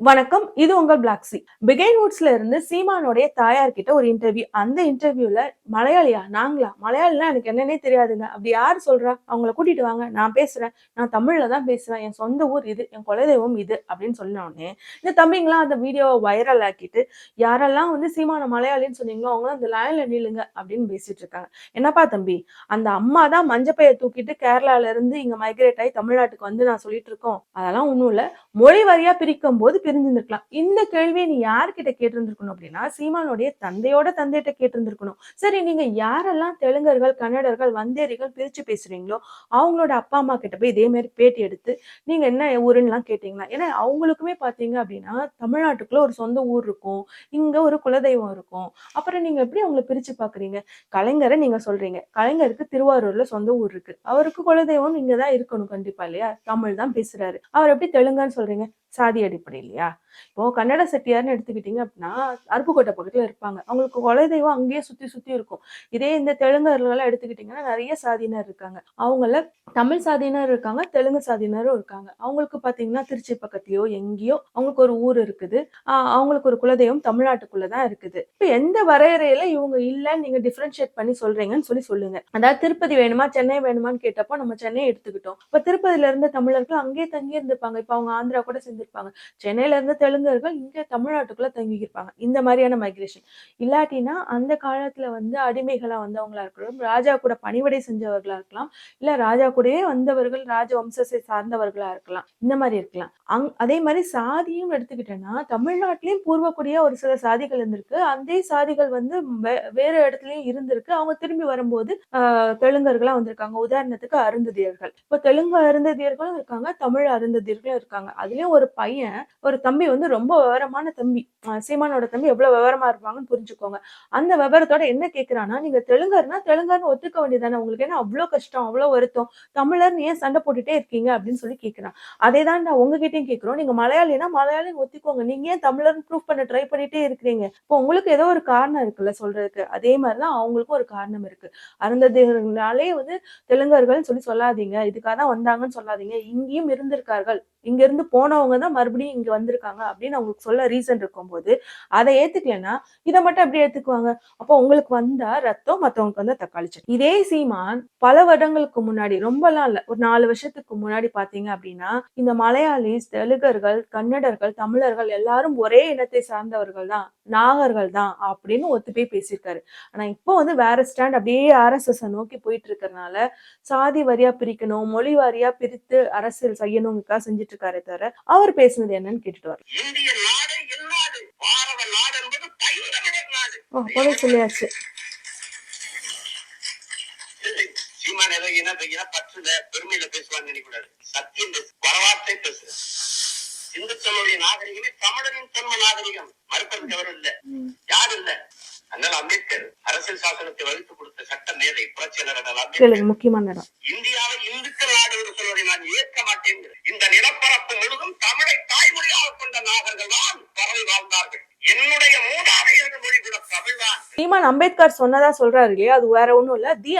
வணக்கம் இது உங்கள் பிளாக்ஸி பிகைன் வுட்ஸ்ல இருந்து சீமானுடைய தாயார் கிட்ட ஒரு இன்டர்வியூ அந்த இன்டர்வியூல மலையாளியா நாங்களா? மலையாளிலாம் எனக்கு என்னன்னே தெரியாதுங்க. அப்படி யார் சொல்றா? அவங்கள கூட்டிட்டு வாங்க நான் பேசுறேன். நான் தமிழ்ல தான் பேசுவேன். என் சொந்த ஊர் இது என் குலதெய்வம் இது அப்படின்னு சொன்னோடனே இந்த தம்பிங்களாம் அந்த வீடியோவை வைரல் ஆக்கிட்டு யாரெல்லாம் வந்து சீமான மலையாளின்னு சொன்னீங்களோ அவங்களாம் அந்த லைன்ல நில்லுங்க அப்படின்னு பேசிட்டு இருக்காங்க. என்னப்பா தம்பி அந்த அம்மா தான் மஞ்சப்பையை தூக்கிட்டு கேரளால இருந்து இங்க மைக்ரேட் ஆகி தமிழ்நாட்டுக்கு வந்து நான் சொல்லிட்டு இருக்கோம். அதெல்லாம் ஒண்ணும் இல்ல. மொழி வாரியா பிரிக்கும் போது பிரிஞ்சிருந்திருக்கலாம் இந்த கேள்வியை நீ யார்கிட்ட கேட்டிருந்திருக்கணும் அப்படின்னா சீமானுடைய தந்தையோட தந்தையிட்ட கேட்டிருந்திருக்கணும். சரி நீங்க யாரெல்லாம் தெலுங்கர்கள் கன்னடர்கள் வந்தேரிகள் பிரிச்சு பேசுறீங்களோ அவங்களோட அப்பா அம்மா கிட்ட போய் இதே மாதிரி பேட்டி எடுத்து நீங்க என்ன ஊருன்னுலாம் கேட்டீங்களா? ஏன்னா அவங்களுக்குமே பாத்தீங்க அப்படின்னா தமிழ்நாட்டுக்குள்ள ஒரு சொந்த ஊர் இருக்கும். இங்க ஒரு குலதெய்வம் இருக்கும். அப்புறம் நீங்க எப்படி அவங்கள பிரிச்சு பாக்குறீங்க? கலைஞரை நீங்க சொல்றீங்க. கலைஞருக்கு திருவாரூர்ல சொந்த ஊர் இருக்கு. அவருக்கு குலதெய்வம் இங்கதான் இருக்கணும் கண்டிப்பா இல்லையா? தமிழ் தான் பேசுறாரு. அவர் எப்படி தெலுங்குன்னு சொல்றீங்க? சாதி அடிப்படை இல்லையா? இப்போ கன்னட செட்டியார்னு எடுத்துக்கிட்டீங்க அப்படின்னா அருப்புக்கோட்டை பக்கத்துல இருப்பாங்க. அவங்களுக்கு குலதெய்வம் அங்கேயே சுத்தி சுத்தி இருக்கும். இதே இந்த தெலுங்கர்கள்லாம் எடுத்துக்கிட்டீங்கன்னா நிறைய சாதியினர் இருக்காங்க. அவங்கள தமிழ் சாதியினர் இருக்காங்க தெலுங்கு சாதியினரும் இருக்காங்க. அவங்களுக்கு பாத்தீங்கன்னா திருச்சி பக்கத்துலயோ எங்கேயோ அவங்களுக்கு ஒரு ஊர் இருக்குது. ஆஹ் அவங்களுக்கு ஒரு குலதெய்வம் தமிழ்நாட்டுக்குள்ளதான் இருக்குது. இப்ப எந்த வரையறையில இவங்க இல்லைன்னு நீங்க டிஃபரன்ஷியேட் பண்ணி சொல்றீங்கன்னு சொல்லி சொல்லுங்க. அதாவது திருப்பதி வேணுமா சென்னை வேணுமான்னு கேட்டப்போ நம்ம சென்னையை எடுத்துக்கிட்டோம். இப்ப திருப்பதியில இருந்த தமிழர்கள் அங்கேயே தங்கி இருந்திருப்பாங்க இப்ப அவங்க ஆந்திரா கூட சேர்ந்திருப்பாங்க. சென்னை இருந்து தெலுங்கர்கள் இங்கே தமிழ்நாட்டுக்குள்ளே தங்கியிருப்பாங்க. இந்த மாதிரியான மைக்ரேஷன் இல்லாட்டினா அந்த காலத்தில் வந்து அடிமைகளாக வந்தவங்களா இருக்கலாம் ராஜா கூட பணிவடை செஞ்சவர்களாக இருக்கலாம் இல்லை ராஜா கூடயே வந்தவர்கள் ராஜ வம்சத்தை சார்ந்தவர்களாக இருக்கலாம். இந்த மாதிரி இருக்கலாம். அங் அதே மாதிரி சாதியும் எடுத்துக்கிட்டேன்னா தமிழ்நாட்டிலையும் பூர்வக்குடியா ஒரு சில சாதிகள் இருந்திருக்கு. அந்த சாதிகள் வந்து வேறு இடத்துலையும் இருந்திருக்கு. அவங்க திரும்பி வரும்போது தெலுங்கர்களாக வந்திருக்காங்க. உதாரணத்துக்கு அருந்ததியர்கள். இப்போ தெலுங்கு அருந்ததியர்களும் இருக்காங்க தமிழ் அருந்ததியர்களும் இருக்காங்க. அதுலேயும் ஒரு பையன் ஒரு தம்பி வந்து ரொம்ப விவரமான தம்பி. சீமானோட தம்பி எவ்வளவு விவரமா இருப்பாங்கன்னு புரிஞ்சுக்கோங்க. அந்த விவரத்தோட என்ன கேட்கிறான்னா நீங்க தெலுங்கர்னா தெலுங்கர்னு ஒத்துக்க வேண்டியதானே உங்களுக்கு என்ன அவ்வளவு கஷ்டம் அவ்வளவு வருத்தம்? தமிழர்னு ஏன் சண்டை போட்டுட்டே இருக்கீங்க அப்படின்னு சொல்லி கேக்குறான். அதே தான் நான் உங்ககிட்டயும் கேட்கிறோம் நீங்க மலையாளினா மலையாளின்னு ஒத்துக்கோங்க. நீங்க ஏன் தமிழர்னு ப்ரூவ் பண்ண ட்ரை பண்ணிட்டே இருக்கிறீங்க? இப்போ உங்களுக்கு ஏதோ ஒரு காரணம் இருக்குல்ல சொல்றதுக்கு. அதே மாதிரிதான் அவங்களுக்கும் ஒரு காரணம் இருக்கு. அருந்ததினாலே வந்து தெலுங்கர்கள்னு சொல்லி சொல்லாதீங்க. இதுக்காக தான் வந்தாங்கன்னு சொல்லாதீங்க. இங்கேயும் இருந்திருக்கார்கள். இங்க இருந்து போனவங்க தான் மறுபடியும் இங்க வந்திருக்காங்க அப்படின்னு அவங்களுக்கு சொல்ல ரீசன் இருக்கும்போது அதை ஏத்துக்கலைன்னா இதை மட்டும் அப்படியே ஏற்றுக்குவாங்க அப்போ உங்களுக்கு வந்தா ரத்தம் மத்தவங்களுக்கு வந்தால் தக்காளி சட்னி. இதே சீமான் பல வருடங்களுக்கு முன்னாடி ரொம்பலாம் இல்ல ஒரு நாலு வருஷத்துக்கு முன்னாடி பார்த்தீங்க அப்படின்னா இந்த மலையாளிஸ் தெலுங்கர்கள் கன்னடர்கள் தமிழர்கள் எல்லாரும் ஒரே இனத்தை சார்ந்தவர்கள் தான் நாகர்கள் தான் அப்படின்னு ஒத்து போய் பேசியிருக்காரு. ஆனா இப்போ வந்து வேற ஸ்டாண்ட் அப்படியே ஆர்எஸ்எஸ் நோக்கி போயிட்டு இருக்கறனால சாதி வாரியா பிரிக்கணும் மொழி வாரியா பிரித்து அரசியல் செய்யணுங்கக்கா செஞ்சுட்டு இருக்காரே தவிர அவர் பேசுனது என்னன்னு கேட்டுட்டு வர போல சொல்லியாச்சு. இந்துக்களுடைய நாகரிகமே தமிழரின் தொன்ம நாகரிகம். மறுப்பதற்கு எவரும் இல்ல. யாரும் இல்ல? அதனால அம்பேத்கர். அரசியல் சாசனத்தை வகுத்து கொடுத்த சட்ட மேதை புரட்சியாளர் முக்கியமான இடம் இந்தியாவை இந்துக்கள் நாடு என்று சொல்வதை நான் ஏற்க மாட்டேன் இந்த நிலப்பரப்பு முழுதும் தமிழை தாய்மொழியாக கொண்ட நாகர்கள் தான் பரவி வாழ்ந்தார்கள் என்னுடைய மூதாதையர்கள் மொழி கூட தமிழ்தான் சீமான் அம்பேத்கர் சொன்னதா சொல்றாரு இல்லையா? அது வேற ஒன்றும் இல்ல. தி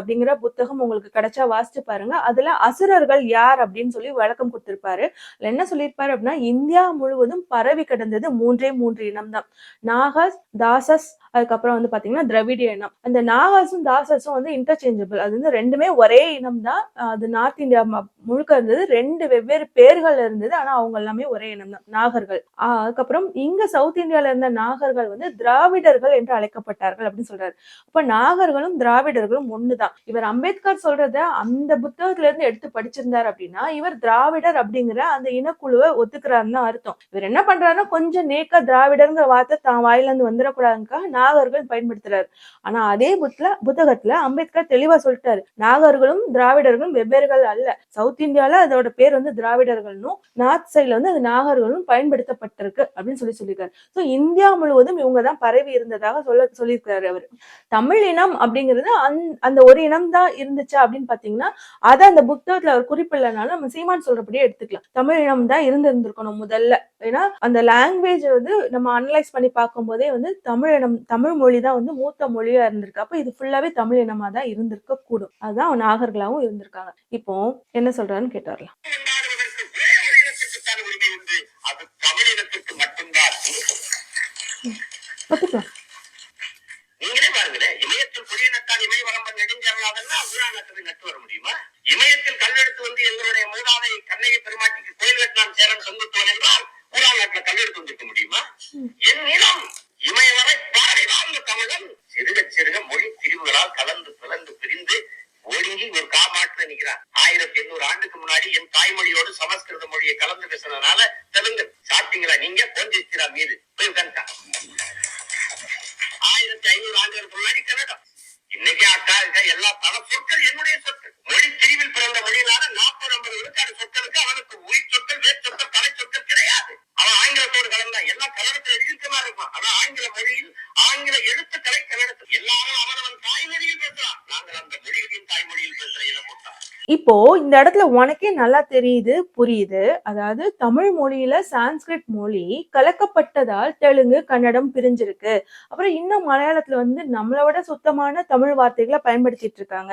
அப்படிங்கிற புத்தகம் உங்களுக்கு கிடைச்சா வாசிச்சு பாருங்க. அதுல அசுரர்கள் யார் அப்படின்னு சொல்லி விளக்கம் கொடுத்திருப்பாரு. என்ன சொல்லியிருப்பாரு அப்படின்னா இந்தியா முழுவதும் பரவி கிடந்தது மூன்றே மூன்று இனம் தான். நாகஸ் தாசஸ் அதுக்கப்புறம் வந்து பாத்தீங்கன்னா திரவிட இனம். அந்த நாகாஸும் தாசஸும் வந்து இன்டர்ச்சேஞ்சபிள் அது வந்து ரெண்டுமே ஒரே இனம் தான். அது நார்த் இந்தியா ம- முழுக்க இருந்தது. ரெண்டு வெவ்வேறு பேர்கள் இருந்தது. ஆனா அவங்க எல்லாமே ஒரே இனம் தான். நாகர்கள். ஆஹ் அதுக்கப்புறம் இங்க சவுத் இந்தியால இருந்த நாகர்கள் வந்து திராவிடர்கள் என்று அழைக்கப்பட்டார்கள் அப்படின்னு சொல்றாரு. அப்ப நாகர்களும் திராவிடர்களும் ஒண்ணுதான். இவர் அம்பேத்கர் சொல்றத அந்த புத்தகத்துல இருந்து எடுத்து படிச்சிருந்தார் அப்படின்னா இவர் திராவிடர் அப்படிங்கிற அந்த இனக்குழுவை ஒத்துக்கிறாருன்னு அர்த்தம். இவர் என்ன பண்றாருன்னா கொஞ்சம் நேக்கா திராவிடர்ங்கிற வார்த்தை தான் வாயில இருந்து வந்துடக்கூடாதுக்காக நாகர்கள் பயன்படுத்துறாரு. ஆனா அதே புத்துல புத்தகத்துல அம்பேத்கர் தெளிவா சொல்லிட்டாரு. நாகர்களும் திராவிடர்களும் வெவ்வேறுகள் அல்ல. சவுத் இந்தியால அதோட பேர் வந்து திராவிடர்கள்னும் நார்த் சைட்ல வந்து அது நாகர்களும் பயன்படுத்தப்பட்டிருக்கு அப்படின்னு சொல்லி சொல்லியிருக்காரு. சோ இந்தியா முழுவதும் இவங்க தான் பரவி இருந்ததாக சொல்ல சொல்லியிருக்காரு அவர். தமிழ் இனம் அப்படிங்கிறது அந்- அந்த ஒரு இனம்தான் இருந்துச்சு அப்படின்னு பாத்தீங்கன்னா அதை அந்த புத்தகத்துல அவர் குறிப்பிடலனால நம்ம சீமான் சொல்றபடியே எடுத்துக்கலாம். தமிழ் இனம் தான் இருந்திருந்திருக்கணும் முதல்ல. ஏன்னா அந்த லாங்குவேஜ் வந்து நம்ம அனலைஸ் பண்ணி பார்க்கும் போதே வந்து தமிழ் இனம் தமிழ் மொழி தான் வந்து மூத்த மொழியா இருந்திருக்கு. அப்ப இது ஃபுல்லாவே தமிழ் இனமா தான் இருந்திருக்க கூடும் அதுதான் நாகர்களாகவும் இருந்திருக்காங்க. இப்போ என்ன சொல்றாருன்னு கேட்டு வரலாம் பார்த்துக்கலாம் பாருங்களேன் இமயத்தில் குடிய நட்டால் இமய வரம்பன் நெடுஞ்சரலாதன்னா ஊரா நட்டதை நட்டு வர முடியுமா? இமயத்தில் கல்லெடுத்து வந்து எங்களுடைய மூதாதை கண்ணகி பெருமாட்டிக்கு கோயில் கட்டினான் சேரன் சொந்தத்தோன் என்றால் ஊரா நாட்டுல கல்லெடுத்து வந்திருக்க முடியுமா? என் நிலம் இமய வரை பாறை வாழ்ந்த தமிழன் சிறுக சிறுக மொழி பிரிவுகளால் கலந்து பிளந்து பிரிந்து ஒடுங்கி ஒரு காமாட்டுல நிக்கிறான் ஆயிரத்தி எண்ணூறு ஆண்டுக்கு முன்னாடி என் தாய்மொழியோடு சமஸ்கிருத மொழியை கலந்து பேசுனதுனால தெலுங்கு சாப்பிட்டீங்களா நீங்க? கொஞ்சிஸ்திரா மீது. போய் உட்காந்துட்டான் ஆயிரத்தி ஐநூறு ஆண்டுகளுக்கு முன்னாடி கன்னடம். இன்னைக்கு அக்கா எல்லா பல சொற்கள் என்னுடைய சொற்கள். மொழி பிரிவில் பிறந்த மொழியினால நாற்பது ஐம்பது விழுக்காடு சொற்களுக்கு அவனுக்கு உயிர் சொற்கள் வேர் சொற்கள் தலை சொற்கள் கிடையாது. அவன் ஆங்கிலத்தோடு கலந்தா எல்லா கன்னடத்தில் எழுதிக்கமா இருக்கும். ஆனா ஆங்கில மொழியில் ஆங்கில எழுத்துக்களை கன்னடத்தில் எல்லாரும் அவனவன் தாய்மொழியில் பேசுறான் நாங்கள் அந்த மொழிகளின் தாய்மொழியில் பேசுற இடம் போட்டான் இப்போ இந்த இடத்துல உனக்கே நல்லா தெரியுது புரியுது. அதாவது தமிழ் மொழியில சான்ஸ்கிரிட் மொழி கலக்கப்பட்டதால் தெலுங்கு கன்னடம் பிரிஞ்சிருக்கு. அப்புறம் இன்னும் மலையாளத்துல வந்து நம்மளோட சுத்தமான தமிழ் வார்த்தைகளை பயன்படுத்திட்டு இருக்காங்க.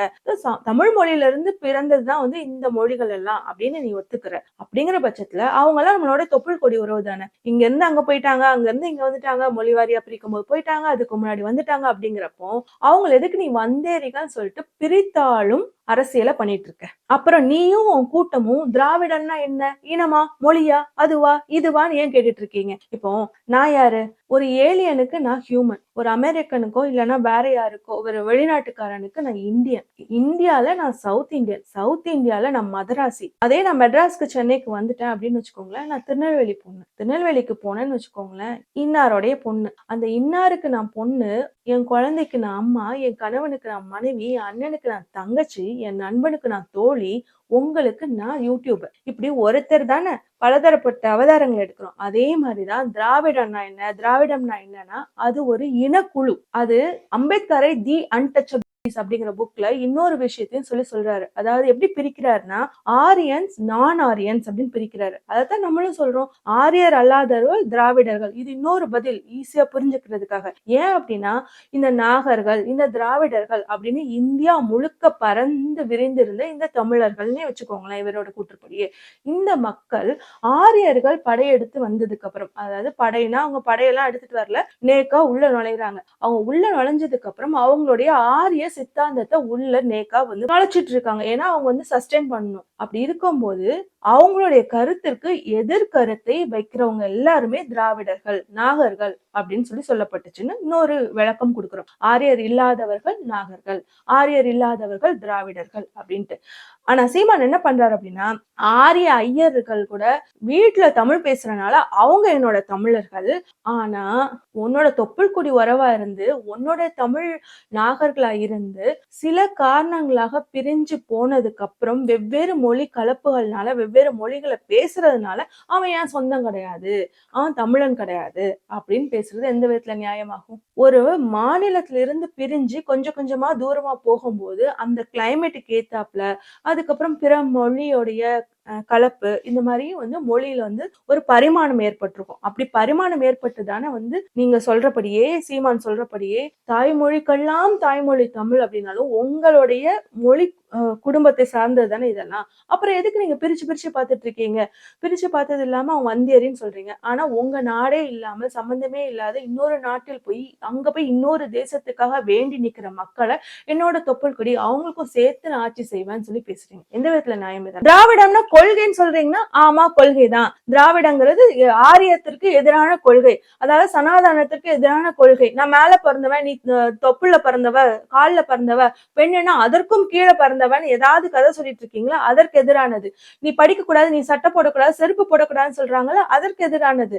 தமிழ் மொழியில இருந்து பிறந்ததுதான் வந்து இந்த மொழிகள் எல்லாம் அப்படின்னு நீ ஒத்துக்கிற. அப்படிங்கிற பட்சத்துல அவங்க எல்லாம் நம்மளோட தொப்புள் கொடி உறவு தானே. இங்க இருந்து அங்க போயிட்டாங்க அங்க இருந்து இங்க வந்துட்டாங்க மொழி வாரியா பிரிக்கும் போது போயிட்டாங்க அதுக்கு முன்னாடி வந்துட்டாங்க அப்படிங்கிறப்போ அவங்களை எதுக்கு நீ வந்தேறிகள்னு சொல்லிட்டு பிரித்தாலும் அரசியலை பண்ணிட்டு இருக்க அப்புறம் நீயும் உன் கூட்டமும் திராவிடன்னா என்ன? இனமா? மொழியா? அதுவா? இதுவான்னு ஏன் கேட்டுட்டு இருக்கீங்க இப்போ நான் யாரு? ஒரு ஏலியனுக்கு நான் ஹியூமன் ஒரு அமெரிக்கனுக்கோ இல்லைன்னா வேற யாருக்கோ ஒரு வெளிநாட்டுக்காரனுக்கு நான் இந்தியன். இந்தியால நான் சவுத் இந்தியன். சவுத் இந்தியால நான் மதராசி. அதே நான் மெட்ராஸ்க்கு சென்னைக்கு வந்துட்டேன் அப்படின்னு வச்சுக்கோங்களேன் நான் திருநெல்வேலி பொண்ணு. திருநெல்வேலிக்கு போனேன்னு வச்சுக்கோங்களேன் இன்னாரோடைய பொண்ணு. அந்த இன்னாருக்கு நான் பொண்ணு என் குழந்தைக்கு நான் அம்மா என் கணவனுக்கு நான் மனைவி என் அண்ணனுக்கு நான் தங்கச்சி என் நண்பனுக்கு நான் தோழி உங்களுக்கு நான் யூடியூபர் இப்படி ஒருத்தர் தானே பலதரப்பட்ட அவதாரங்கள் எடுக்கிறோம். அதே மாதிரிதான் திராவிடம்னா என்ன திராவிடம்னா என்னன்னா அது ஒரு இனக்குழு. அது அம்பேத்கரை தி அன்டச்சபிள் அப்படிங்கிற புக்ல இன்னொரு விஷயத்தையும் சொல்லி சொல்றாரு. அதாவது எப்படி பிரிக்கிறாருன்னா ஆரியன்ஸ் நான் ஆரியன்ஸ் அப்படின்னு பிரிக்கிறாரு. அதைத்தான் நம்மளும் சொல்றோம். ஆரியர் அல்லாதவர்கள் திராவிடர்கள். இது இன்னொரு பதில் ஈஸியா புரிஞ்சுக்கிறதுக்காக. ஏன் அப்படின்னா இந்த நாகர்கள் இந்த திராவிடர்கள் அப்படின்னு இந்தியா முழுக்க பறந்து விரிந்திருந்த இந்த தமிழர்கள்னே வச்சுக்கோங்களேன் இவரோட கூற்றுப்படியே. இந்த மக்கள் ஆரியர்கள் படையெடுத்து வந்ததுக்கு அப்புறம் அதாவது படையினா அவங்க படையெல்லாம் எடுத்துட்டு வரல நேக்கா உள்ள நுழையிறாங்க. அவங்க உள்ள நுழைஞ்சதுக்கு அப்புறம் அவங்களுடைய ஆரிய சித்தாந்தத்தை உள்ள நேக்கா வந்து நுழைச்சிட்டு இருக்காங்க ஏன்னா அவங்க வந்து சஸ்டெயின் பண்ணணும். அப்படி இருக்கும்போது அவங்களுடைய கருத்திற்கு எதிர்கருத்தை வைக்கிறவங்க எல்லாருமே திராவிடர்கள் நாகர்கள் அப்படின்னு சொல்லி சொல்லப்பட்டுச்சுன்னு இன்னொரு விளக்கம் கொடுக்குறோம். ஆரியர் இல்லாதவர்கள் நாகர்கள். ஆரியர் இல்லாதவர்கள் திராவிடர்கள் அப்படின்ட்டு. ஆனா சீமான் என்ன பண்றாரு அப்படின்னா ஆரிய ஐயர்கள் கூட வீட்டுல தமிழ் பேசுறனால அவங்க என்னோட தமிழர்கள். ஆனா உன்னோட தொப்புள் குடி உறவா இருந்து உன்னோட தமிழ் நாகர்களா இருந்து சில காரணங்களாக பிரிஞ்சு போனதுக்கு அப்புறம் வெவ்வேறு மொழி கலப்புகள்னால வெவ்வேறு மொழிகளை பேசுறதுனால அவன் ஏன் சொந்தம் கிடையாது அவன் தமிழன் கிடையாது அப்படின்னு பேசுறது எந்த விதத்துல நியாயமாகும்? ஒரு மாநிலத்திலிருந்து பிரிஞ்சு கொஞ்சம் கொஞ்சமா தூரமா போகும்போது அந்த கிளைமேட்டுக்கு ஏத்தாப்புல அதுக்கப்புறம் பிற மொழியோடைய கலப்பு இந்த மாதிரி வந்து மொழியில வந்து ஒரு பரிமாணம் ஏற்பட்டிருக்கும். அப்படி பரிமாணம் ஏற்பட்டு தானே வந்து நீங்க சொல்றபடியே சீமான் சொல்றபடியே தாய்மொழிக்கெல்லாம் தாய்மொழி தமிழ் அப்படின்னாலும் உங்களுடைய மொழி குடும்பத்தை சார்ந்தது தானே இதெல்லாம். அப்புறம் எதுக்கு நீங்க பிரிச்சு பிரிச்சு பார்த்துட்டு இருக்கீங்க பிரிச்சு பார்த்தது இல்லாம அவன் வந்தியரின்னு சொல்றீங்க. ஆனா உங்க நாடே இல்லாம சம்பந்தமே இல்லாத இன்னொரு நாட்டில் போய் அங்க போய் இன்னொரு தேசத்துக்காக வேண்டி நிக்கிற மக்களை என்னோட தொப்புள் கொடி அவங்களுக்கும் சேர்த்து நான் ஆட்சி செய்வேன்னு சொல்லி பேசுறீங்க. எந்த விதத்துல நியாயம் திராவிடம்னா கொள்கைன்னு சொல்றீங்கன்னா ஆமா கொள்கை தான் திராவிடங்கிறது ஆரியத்திற்கு எதிரான கொள்கை. அதாவது சனாதனத்திற்கு எதிரான கொள்கை. நான் மேல பிறந்தவன் நீ தொப்புல தொப்புள்ள பிறந்தவ காலில் பிறந்தவ பெண்ணுன்னா அதற்கும் கீழே பிறந்தவன் ஏதாவது கதை சொல்லிட்டு இருக்கீங்களா? அதற்கு எதிரானது. நீ படிக்க கூடாது நீ சட்டை போடக்கூடாது செருப்பு போடக்கூடாதுன்னு சொல்றாங்களா அதற்கு எதிரானது.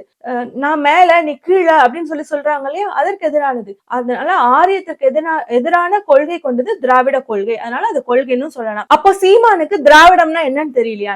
நான் மேல நீ கீழே அப்படின்னு சொல்லி சொல்றாங்க இல்லையா அதற்கு எதிரானது. அதனால ஆரியத்திற்கு எதிரான எதிரான கொள்கை கொண்டது திராவிட கொள்கை. அதனால அது கொள்கைன்னு சொல்லலாம். அப்போ சீமானுக்கு திராவிடம்னா என்னன்னு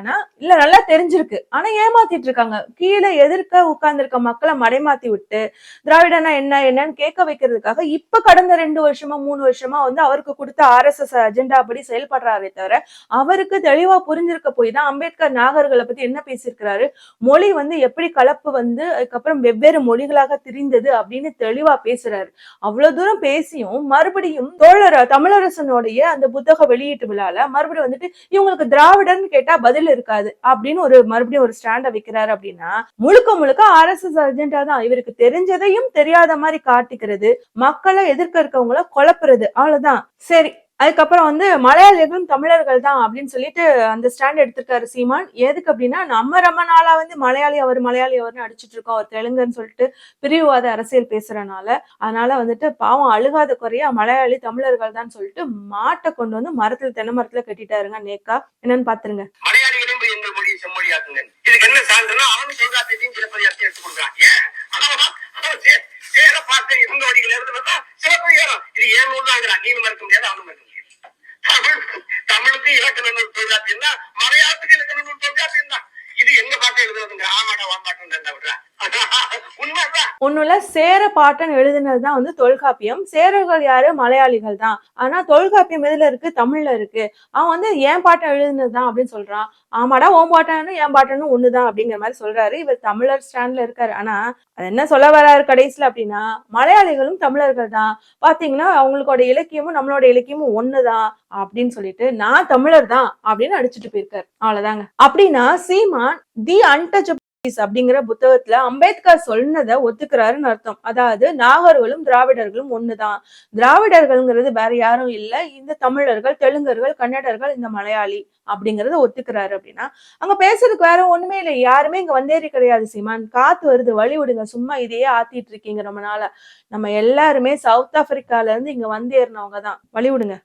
இருக்காங்கன்னா இல்ல நல்லா தெரிஞ்சிருக்கு. ஆனா ஏமாத்திட்டு இருக்காங்க. கீழே எதிர்க்க உட்கார்ந்துருக்க மக்களை மடைமாத்தி விட்டு திராவிடனா என்ன என்னன்னு கேட்க வைக்கிறதுக்காக இப்ப கடந்த ரெண்டு வருஷமா மூணு வருஷமா வந்து அவருக்கு கொடுத்த ஆர்எஸ்எஸ் அஜெண்டா படி செயல்படுறாரே தவிர அவருக்கு தெளிவா புரிஞ்சிருக்க போய் தான் அம்பேத்கர் நாகர்களை பத்தி என்ன பேசியிருக்கிறாரு? மொழி வந்து எப்படி கலப்பு வந்து அதுக்கப்புறம் வெவ்வேறு மொழிகளாக திரிந்தது அப்படின்னு தெளிவா பேசுறாரு. அவ்வளவு தூரம் பேசியும் மறுபடியும் தோழர் தமிழரசனுடைய அந்த புத்தக வெளியீட்டு விழால மறுபடியும் வந்துட்டு இவங்களுக்கு திராவிடன்னு கேட்டா பதில் இருக்காது அப்படின்னு ஒரு மறுபடியும் ஒரு ஸ்டாண்ட வைக்கிறாரு அப்படின்னா முழுக்க முழுக்க ஆர் எஸ் எஸ் அர்ஜென்டா தான் இவருக்கு தெரிஞ்சதையும் தெரியாத மாதிரி காட்டிக்கிறது மக்களை எதிர்க்க இருக்கவங்கள குழப்புறது அவ்வளவுதான். சரி அதுக்கப்புறம் வந்து மலையாளிகளும் தமிழர்கள் தான் அப்படின்னு சொல்லிட்டு அந்த ஸ்டாண்ட் எடுத்திருக்காரு சீமான். எதுக்கு அப்படின்னா நம்ம ரொம்ப நாளா வந்து மலையாளி அவர் மலையாளி அவர்னு அடிச்சிட்டு இருக்கோம். அவர் தெலுங்குன்னு சொல்லிட்டு பிரிவுவாத அரசியல் பேசுறனால அதனால வந்துட்டு பாவம் அழுகாத குறையா மலையாளி தமிழர்கள் தான் சொல்லிட்டு மாட்டை கொண்டு வந்து மரத்துல தென்னை மரத்துல கட்டிட்டாருங்க நேக்கா. என்னன்னு பாத்துருங்க. மலையாளிகளையும் செம்மொழியாக்குங்க. இதுக்கு என்ன சான்றுனா அவன் சொல்றாத்தையும் சிலப்பதிகாரத்தையும் எடுத்து கொடுக்குறான். ஏன்? அவன் சேர பார்த்த இருந்த வழிகள் எழுதுனதா சிலப்பதிகாரம் இது ஏன் நூலாங்கிறான் நீ மறுக்க முடியாது அவனும் மறுக்க முடியாது. தமிழ் தமிழுக்கு இலக்கண நூல் தொல்காப்பியம் தான் மலையாளத்துக்கு இலக்கண நூல் தொல்காப்பியம் தான். இது எங்க பார்த்து எழுதுறதுங்க? ஆமாடா வாமாட்டம் தான் விடுறா. ஒண்ணுல சேர பாட்டன் எழுதினதுதான் வந்து தொல்காப்பியம். சேரர்கள் யாரு? மலையாளிகள் தான். ஆனா தொல்காப்பியம் எதுல இருக்கு? தமிழ்ல இருக்கு. அவன் வந்து ஏன் பாட்டன் எழுதினதுதான் அப்படின்னு சொல்றான். ஆமாடா ஓம் பாட்டனும் ஏன் பாட்டனும் ஒண்ணுதான் அப்படிங்கிற மாதிரி சொல்றாரு. இவர் தமிழர் ஸ்டாண்ட்ல இருக்காரு. ஆனா அது என்ன சொல்ல வராரு கடைசியில அப்படின்னா மலையாளிகளும் தமிழர்கள் தான். பாத்தீங்கன்னா அவங்களோட இலக்கியமும் நம்மளோட இலக்கியமும் ஒண்ணுதான் அப்படின்னு சொல்லிட்டு நான் தமிழர் தான் அப்படின்னு அடிச்சுட்டு போயிருக்காரு. அவ்வளவுதாங்க. அப்படின்னா சீமான் தி அன்டச்சபிள் அப்படிங்கிற புத்தகத்துல அம்பேத்கர் சொன்னதை ஒத்துக்கிறாருன்னு அர்த்தம். அதாவது நாகர்களும் திராவிடர்களும் ஒண்ணுதான். திராவிடர்கள்ங்கிறது வேற யாரும் இல்ல. இந்த தமிழர்கள் தெலுங்கர்கள் கன்னடர்கள் இந்த மலையாளி அப்படிங்கறத ஒத்துக்கிறாரு அப்படின்னா அங்க பேசுறதுக்கு வேற ஒண்ணுமே இல்லை. யாருமே இங்க வந்தேறி கிடையாது சீமான். காத்து வருது வழி விடுங்க. சும்மா இதையே ஆத்திட்டு இருக்கீங்க ரொம்ப நாளா. நம்ம எல்லாருமே சவுத் ஆப்பிரிக்கால இருந்து இங்க வந்தேறினவங்க தான் வழி விடுங்க.